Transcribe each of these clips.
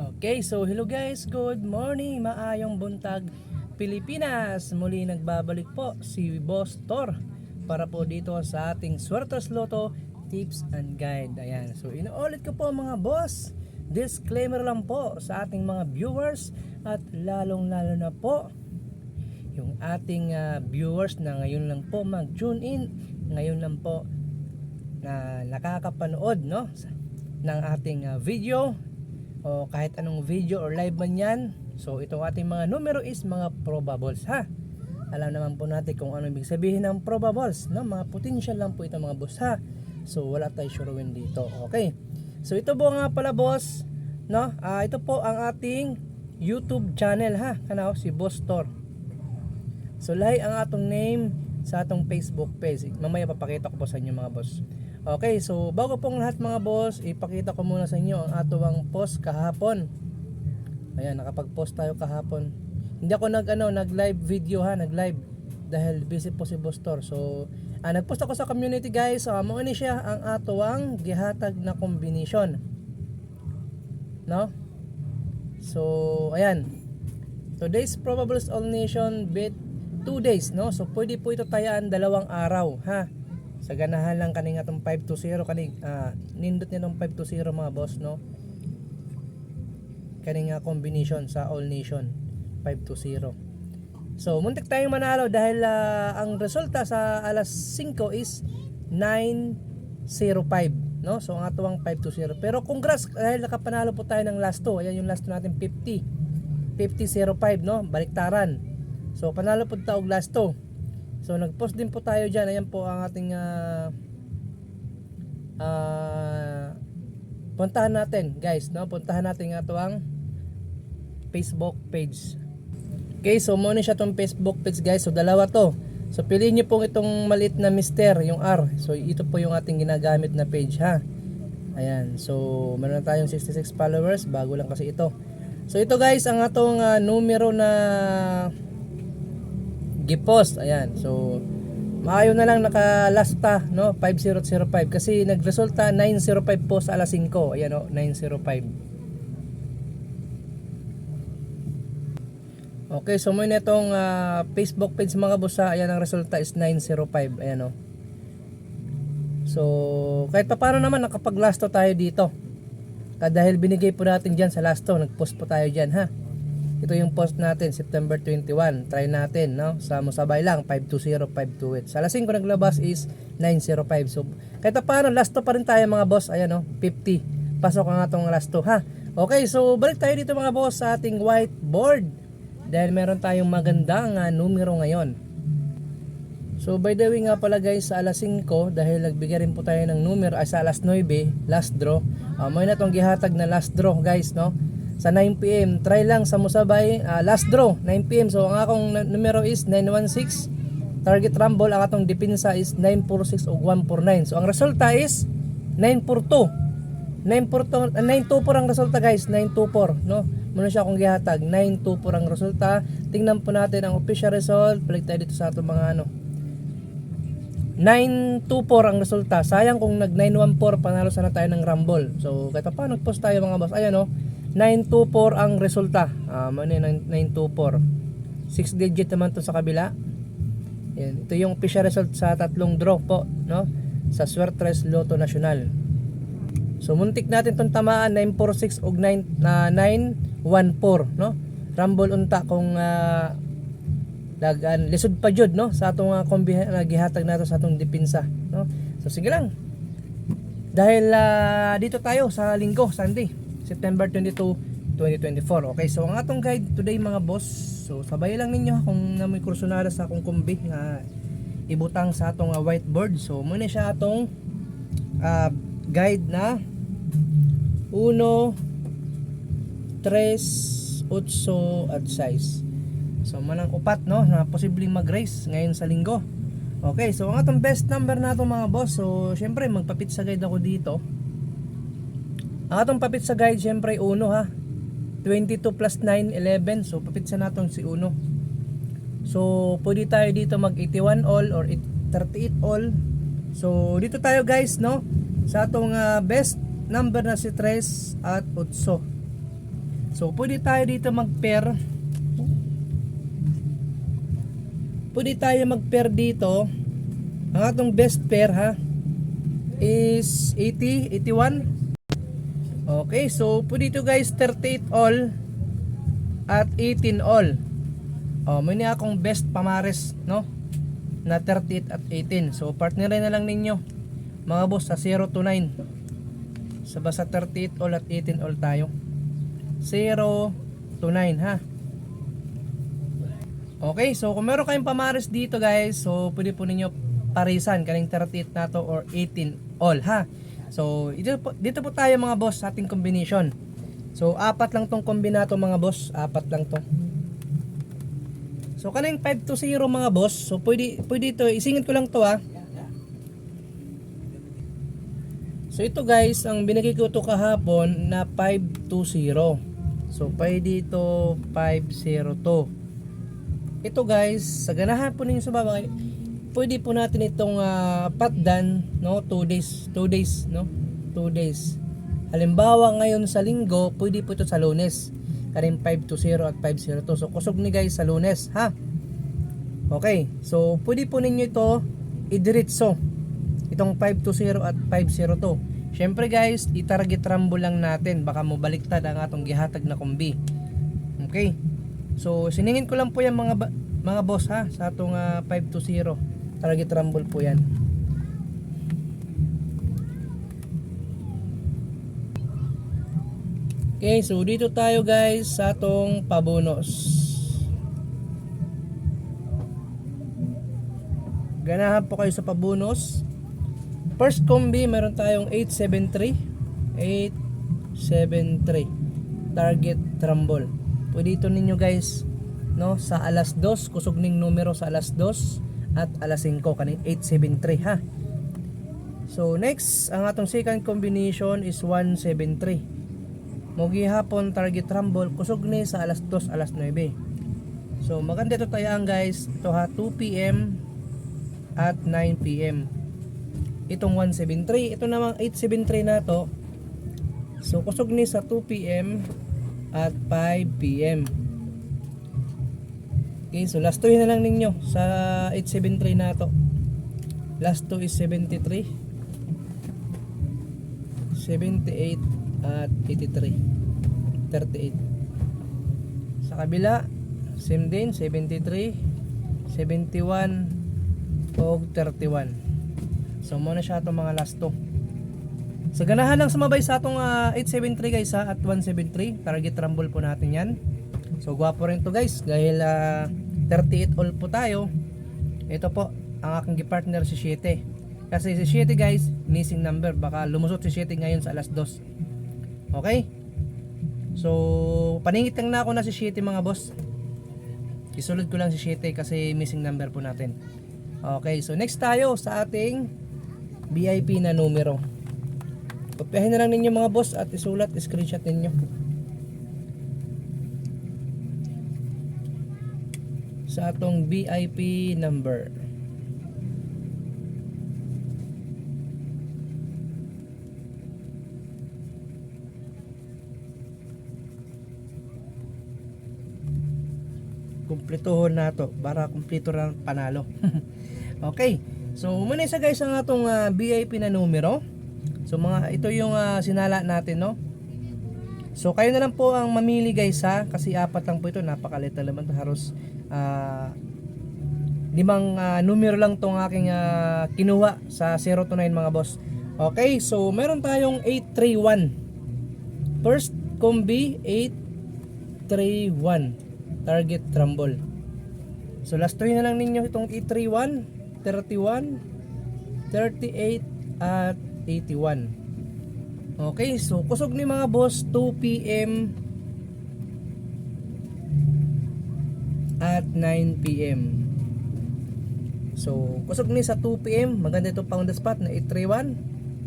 Okay, so hello guys, good morning, maayong buntag Pilipinas. Muli nagbabalik po si Boss Tor para po dito sa ating Swertos Loto Tips and Guide. Ayan, so inuulit ko po mga boss. Disclaimer lang po sa ating mga viewers at lalong lalo na po yung ating ah, viewers na ngayon lang po mag-tune in, ngayon lang po na nakakapanood no ng ating ah, video o kahit anong video or live man yan. So itong ating mga numero is mga probables ha. Alam naman po natin kung ano ibig sabihin ng probables, no? Mga potential lang po ito mga boss ha. So wala tayo sure win dito. Okay. So ito po nga pala boss, no? Ah ito po ang ating YouTube channel ha. Kanaw si Boss Tor. So lahi ang atong name sa atong Facebook page. Mamaya papakita ko po sa inyo mga boss. Okay, so bago pong lahat mga boss, ipakita ko muna sa inyo ang atong post kahapon. Ayan, nakapag-post tayo kahapon. Hindi ako nag ano, nag-live video ha, nag-live dahil busy po si Boss Tor. So, ah, nag-post ako sa community guys. So, mo ni siya ang atuwang gihatag na combination. No? So, ayan. Today's probables all nation bet 2 days, no? So, pwede po ito tayaan dalawang araw, ha? Sa ganahan lang kaning atong 5 to 0 kaning ah, nindot niya ng 5 to 0 mga boss, no? Kaning combination sa all nation 5 to 0. So, muntik tayong manalo dahil ah, ang resulta sa alas 5 is 905, no? So, ang atuwang 5 to 0. Pero congrats dahil nakapanalo po tayo ng last 2. Ayan yung last 2 natin 50. 50-05 no baliktaran so panalo po taog last 2 so nag-post din po tayo dyan. Ayan po ang ating ah ah, puntahan natin guys no? Puntahan natin nga to ang Facebook page. Okay so muna siya tong Facebook page guys. So dalawa to. So piliin niyo pong itong maliit na mister yung R. So ito po yung ating ginagamit na page ha? Ayan. So meron na tayong 66 followers. Bago lang kasi ito. So ito guys ang atong ah, numero na gipost. Ayan. So maayo na lang naka last ta no 5005 kasi nagresulta 905 po sa alas 5. Ayan oh 905. Okay, so mo itong ah, Facebook page mga bossa, ayan ang resulta is 905. Ayan oh. So, kahit pa paano naman nakapag-lasto tayo dito. Ah, dahil binigay po natin dyan sa last to, nag-post po tayo dyan ha. Ito yung post natin, September 21. Try natin, no? Sa musabay lang, 520, 528. Sa lasing ko naglabas is 905. So, kahit pa paano, last to pa rin tayo mga boss. Ayan, no? 50. Pasok ang atong last to, ha? Okay, so balik tayo dito mga boss sa ating whiteboard. Dahil meron tayong magandang uh, numero ngayon. So by the way nga pala guys sa alas 5 dahil nagbigay rin po tayo ng numero ay sa alas 9 last draw. Uh, may na tong gihatag na last draw guys no. Sa 9pm try lang sa Musabay. Uh, last draw 9pm so ang akong numero is 916 target rumble ang atong depensa is 946 o 149 so ang resulta is 942 942 uh, 924 ang resulta guys. 924 no? Muna siya akong gihatag. 924 ang resulta. Tingnan po natin ang official result. Balik tayo dito sa atong mga ano 924 ang resulta. Sayang kung nag 914 panalo sana tayo ng Rumble. So kahit pa nag-post tayo mga boss. Ayan oh. 924 ang resulta. Uh, ano yun, 924. 6 digit naman to sa kabila. Yan. Ito yung official result sa tatlong draw po, no? Sa Swertres Lotto Nacional. So muntik natin tong tamaan 946 og 9 na 914, no? Rumble unta kung ah, lagan lisod pa jud no sa atong uh, kombi uh, gihatag nato sa atong depensa no so sige lang dahil uh, dito tayo sa linggo Sunday September 22 2024 okay so ang atong guide today mga boss so sabay lang ninyo kung na may kursunada sa akong kombi nga ibutang sa atong uh, whiteboard so muna siya atong uh, guide na 1 3 8 at size So manang upat no na posibleng mag-race ngayon sa linggo. Okay, so ang atong best number nato mga boss. So syempre magpapit sa guide ako dito. Ang atong papit sa guide syempre uno ha. 22 plus 9 11. So papit sa natong si uno. So pwede tayo dito mag 81 all or 38 all. So dito tayo guys no sa atong uh, best number na si 3 at 8. So pwede tayo dito mag-pair. Pwede tayo mag-pair dito. Ang atong best pair ha is 80, 81. Okay, so pwede ito guys 38 all at 18 all. Oh, may niya akong best pamares, no? Na 38 at 18. So partnerin na lang ninyo. Mga boss sa 0 to 9. Sa basta 38 all at 18 all tayo. 0 to 9 ha. Okay, so kung meron kayong pamares dito guys, so pwede po ninyo parisan kaning 38 na to or 18 all ha. So dito po, dito po tayo mga boss sa ating combination. So apat lang tong kombinato mga boss, apat lang to. So kaning 5 to 0 mga boss, so pwede pwede ito, isingit ko lang to ha. So ito guys, ang binigay ko to kahapon na 5 to 0. So pwede ito 5 0 to. Ito guys, sa ganahan po ninyo sa baba, pwede po natin itong uh, patdan, no? 2 days, 2 days, no? 2 days. Halimbawa ngayon sa linggo, pwede po ito sa lunes. Karin 5 to 0 at 5 0 to. So kusog ni guys sa lunes, ha? Okay, so pwede po ninyo ito idiretso. Itong 5 to 0 at 5 0 to. Syempre guys, itarget rambo lang natin. Baka mo baliktad ang atong gihatag na kumbi. Okay. So, siningin ko lang po yan mga mga boss ha sa atong ah, 5 to 0. Target rumble po yan. Okay, so dito tayo guys sa atong pabonus. Ganahan po kayo sa pabonus. First combi, meron tayong 873. 873. Target rumble. Pwede ito ninyo guys no sa alas 2 kusog ning numero sa alas 2 at alas 5 kaning 873 ha? So next ang atong second combination is 173 mogi hapon target rumble kusog ni sa alas 2 alas 9 so maganda ito tayaan guys. Ito ha 2 pm at 9 pm itong 173 ito namang 873 na to. So kusog ni sa 2 pm at 5 p.m. Okay, so last 2 na lang ninyo sa 873 na to. Last 2 is 73. 78 at 83. 38. Sa kabila, same din, 73, 71, o 31. So muna siya itong mga last 2. Sa ganahan lang sumabay sa atong ah, 873 guys ha, at 173 target rumble po natin yan so gwapo rin to guys. Dahil ah, 38 all po tayo. Ito po ang aking gipartner si 7 kasi si 7 guys missing number. Baka lumusot si 7 ngayon sa alas 2 okay? So paningit lang na ako na si 7 mga boss. Isulod ko lang si 7 kasi missing number po natin. Okay so next tayo sa ating VIP na numero. Kopyahin na lang ninyo mga boss at isulat, screenshot ninyo. Sa atong VIP number. Kumplituhon na to para kumpleto na panalo. okay. So, muna isa guys ang atong ah, VIP na numero. So mga ito yung ah, sinala natin no. So kayo na lang po ang mamili guys ha kasi apat lang po ito napakaliit naman to ah, limang ah, numero lang tong aking ah, kinuha sa 0 to 9 mga boss. Okay, so meron tayong 831. First combi 831 target rumble. So last 3 na lang ninyo itong 831, 31, 38 at 81. Okay, so kusog ni mga boss 2 PM at 9 PM. So, kusog ni sa 2 PM, maganda ito pound the spot na 831.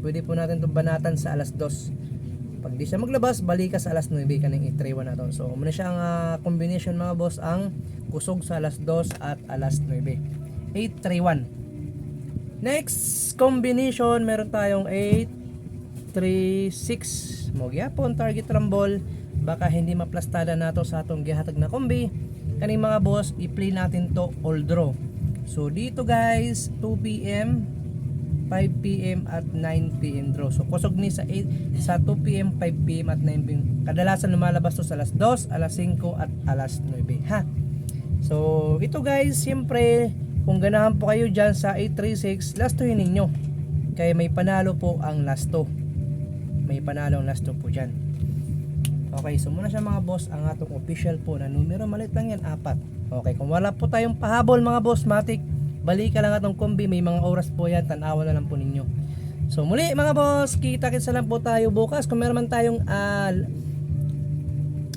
Pwede po natin itong banatan sa alas 2. Pag di siya maglabas, balik ka sa alas 9 kaning 831 na to. So, muna siya ang ah, combination mga boss ang kusog sa alas 2 at alas 9. 831. Next combination, meron tayong 8, 3, 6. Mo gyapon target rumble baka hindi maplastada nato sa atong gihatag na kombi kaning mga boss i-play natin to all draw so dito guys 2 p.m. 5 p.m. at 9 p.m. draw. So kusog ni sa 8, sa 2 p.m., 5 p.m. at 9 p.m. Kadalasan lumalabas to sa alas 2, alas 5 at alas 9 ha. So ito guys, siyempre kung ganahan po kayo dyan sa 836, last to ninyo. Kaya may panalo po ang last to. May panalo ang last to po dyan. Okay, so muna siya mga boss, ang atong official po na numero, malit lang yan, apat. Okay, kung wala po tayong pahabol mga boss, matik, balik ka lang atong kombi, may mga oras po yan, tanawa na lang po ninyo. So muli mga boss, kita-kitsa lang po tayo bukas. Kung meron man tayong ah,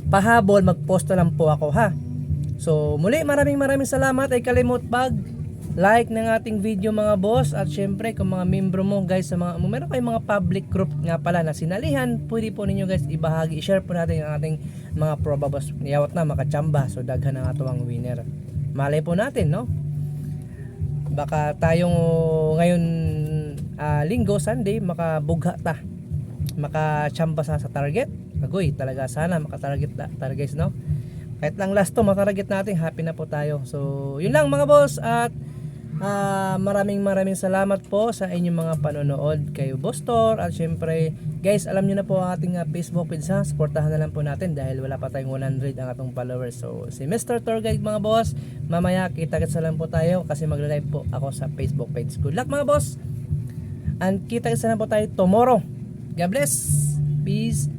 pahabol, mag-post na lang po ako ha. So muli maraming maraming salamat ay kalimot pag like ng ating video mga boss. At syempre kung mga membro mo guys sa mga meron kayong mga public group nga pala na sinalihan pwede po ninyo guys ibahagi. I-share po natin ang ating mga probabos niyawat na makachamba. So daghan ang atong winner. Malay po natin no? Baka tayong ngayon ah, linggo Sunday makabugha ta. Makachamba sa sa target. Agoy talaga sana makatarget ta target guys no? Kahit lang last to matarget natin. Happy na po tayo. So yun lang mga boss. At ah, maraming maraming salamat po sa inyong mga panonood kay Boss Tor at syempre guys alam nyo na po ang ating ah, Facebook page ha? Supportahan na lang po natin dahil wala pa tayong 100 ang atong followers. So si Mr. Tour Guide mga boss mamaya kita-kitsa lang po tayo kasi magla-live po ako sa Facebook page. Good luck mga boss! And kita-kitsa na po tayo tomorrow. God bless! Peace